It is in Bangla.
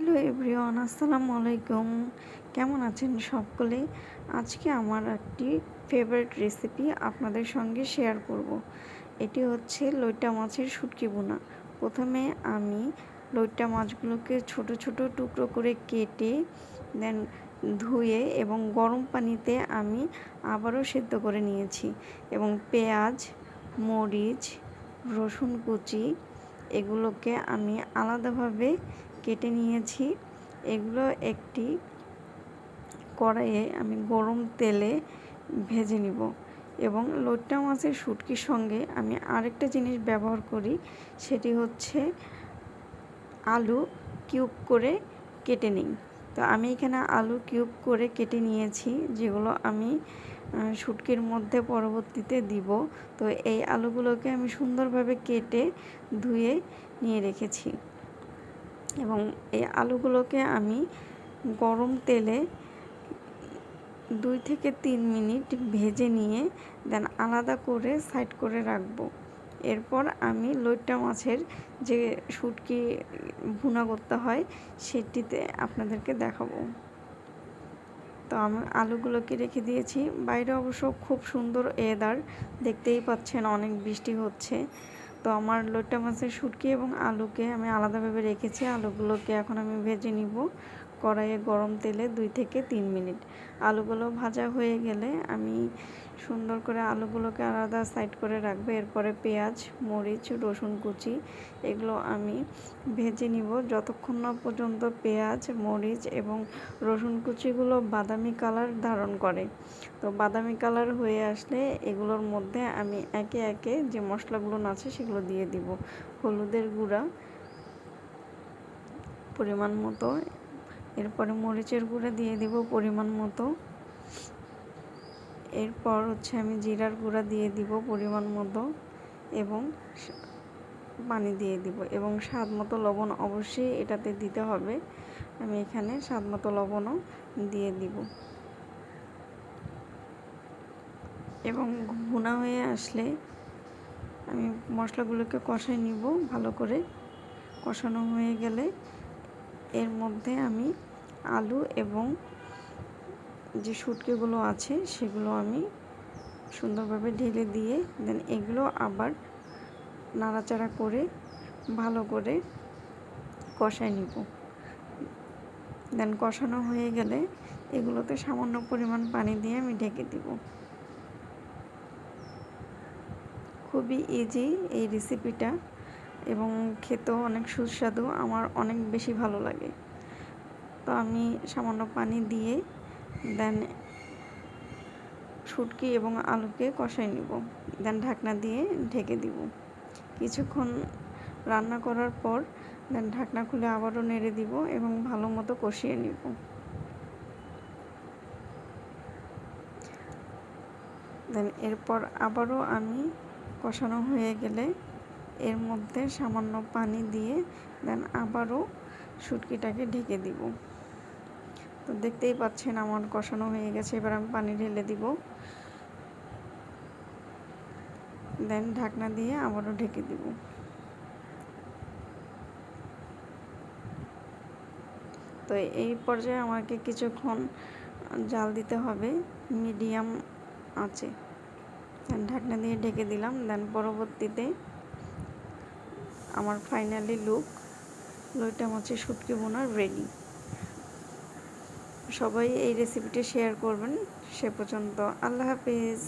হ্যালো এভরিওয়ান, আসসালামু আলাইকুম। কেমন আছেন সকলে? আজকে আমার একটি ফেভারিট রেসিপি আপনাদের সঙ্গে শেয়ার করব। এটি হচ্ছে লইটা মাছের শুটকি বোনা প্রথমে আমি লইটা মাছগুলোকে ছোট ছোট টুকরো করে কেটে, দেন ধুয়ে এবং গরম পানিতে আমি আবারও সেদ্ধ করে নিয়েছি। এবং পেঁয়াজ, মরিচ, রসুন কুচি, এগুলোকে আমি আলাদাভাবে কেটে নিয়েছি। এগুলো একটি কড়াইয়ে আমি গরম তেলে ভেজে নিব এবং লোট্টা মাছের শুটকির সঙ্গে আমি আরেকটা জিনিস ব্যবহার করি, সেটি হচ্ছে আলু কিউব করে কেটে নিই। তো আমি এখানে আলু কিউব করে কেটে নিয়েছি, যেগুলো আমি শুটকির মধ্যে পরবর্তীতে দিব। তো এই আলুগুলোকে আমি সুন্দরভাবে কেটে ধুয়ে নিয়ে রেখেছি। এবং এই আলুগুলোকে আমি গরম তেলে দুই থেকে তিন মিনিট ভেজে নিয়ে দেন আলাদা করে সাইড করে রাখব। এরপর আমি লইট্টা মাছের যে শুটকি ভুনা করতে হয় সেটিতে আপনাদেরকে দেখাবো। তো আমি আলুগুলোকে রেখে দিয়েছি। বাইরে অবশ্য খুব সুন্দর এদার দেখতেই পাচ্ছেন অনেক বৃষ্টি হচ্ছে। তো আমার লোট্টা মাছের শুটকি এবং আলুকে আমি আলাদাভাবে রেখেছি। আলুগুলোকে এখন আমি ভেজে নিব। কড়াইয়ে গরম তেলে দুই থেকে তিন মিনিট। আলুগুলো ভাজা হয়ে গেলে আমি সুন্দর করে আলুগুলোকে আলাদা সাইড করে রাখব। এরপরে পেঁয়াজ, মরিচ, রসুন কুচি, এগুলো আমি ভেজে নিব। যতক্ষণ না পর্যন্ত পেঁয়াজ, মরিচ এবং রসুন কুচিগুলো বাদামি কালার ধারণ করে। তো বাদামি কালার হয়ে আসলে এগুলোর মধ্যে আমি একে একে যে মশলাগুলো আছে সেগুলো দিয়ে দিব। হলুদের গুঁড়া পরিমাণ মতো এরপরে মরিচের গুঁড়া দিয়ে দিব পরিমাণ মতো। এরপর হচ্ছে আমি জিরার গুঁড়া দিয়ে দিব পরিমাণ মতো এবং পানি দিয়ে দিব এবং স্বাদ মতো লবণ অবশ্যই এটাতে দিতে হবে। আমি এখানে স্বাদ মতো লবণও দিয়ে দিব। এবং ভুনা হয়ে আসলে আমি মশলাগুলোকে কষাই নিব ভালো করে। কষানো হয়ে গেলে এর মধ্যে আমি আলু এবং যে শুটকিগুলো আছে সেগুলো আমি সুন্দরভাবে ঢেলে দিয়ে দেন এগুলো আবার নাড়াচাড়া করে ভালো করে কষাই নিব। দেন কষানো হয়ে গেলে এগুলোতে সামান্য পরিমাণ পানি দিয়ে আমি ঢেকে দিব। খুবই ইজি এই রেসিপিটা এবং খেতেও অনেক সুস্বাদু, আমার অনেক বেশি ভালো লাগে। তো আমি সামান্য পানি দিয়ে দেন শুটকি এবং আলুকে কষাই নিব। দেন ঢাকনা দিয়ে ঢেকে দিব। কিছুক্ষণ রান্না করার পর দেন ঢাকনা খুলে আবারও নেড়ে দিব এবং ভালো মতো কষিয়ে নিব। দেন এরপর আবারও আমি কষানো হয়ে গেলে এর মধ্যে সামান্য পানি দিয়ে দেন আবারও শুটকিটাকে ঢেকে দিব। তো দেখতেই পাচ্ছেন আমার কষানো হয়ে গেছে, এবার আমি পানি ঢেলে দিব। দেন ঢাকনা দিয়ে আবারও ঢেকে দিব। তো এই পর্যায়ে আমাকে কিছুক্ষণ জাল দিতে হবে, মিডিয়াম আছে। দেন ঢাকনা দিয়ে ঢেকে দিলাম দেন পরবর্তীতে আমার ফাইনালি লুক লইটা মাছের শুটকি বোনার রেডি সবাই এই রেসিপিটি শেয়ার করবেন। সে পর্যন্ত আল্লাহ হাফিজ।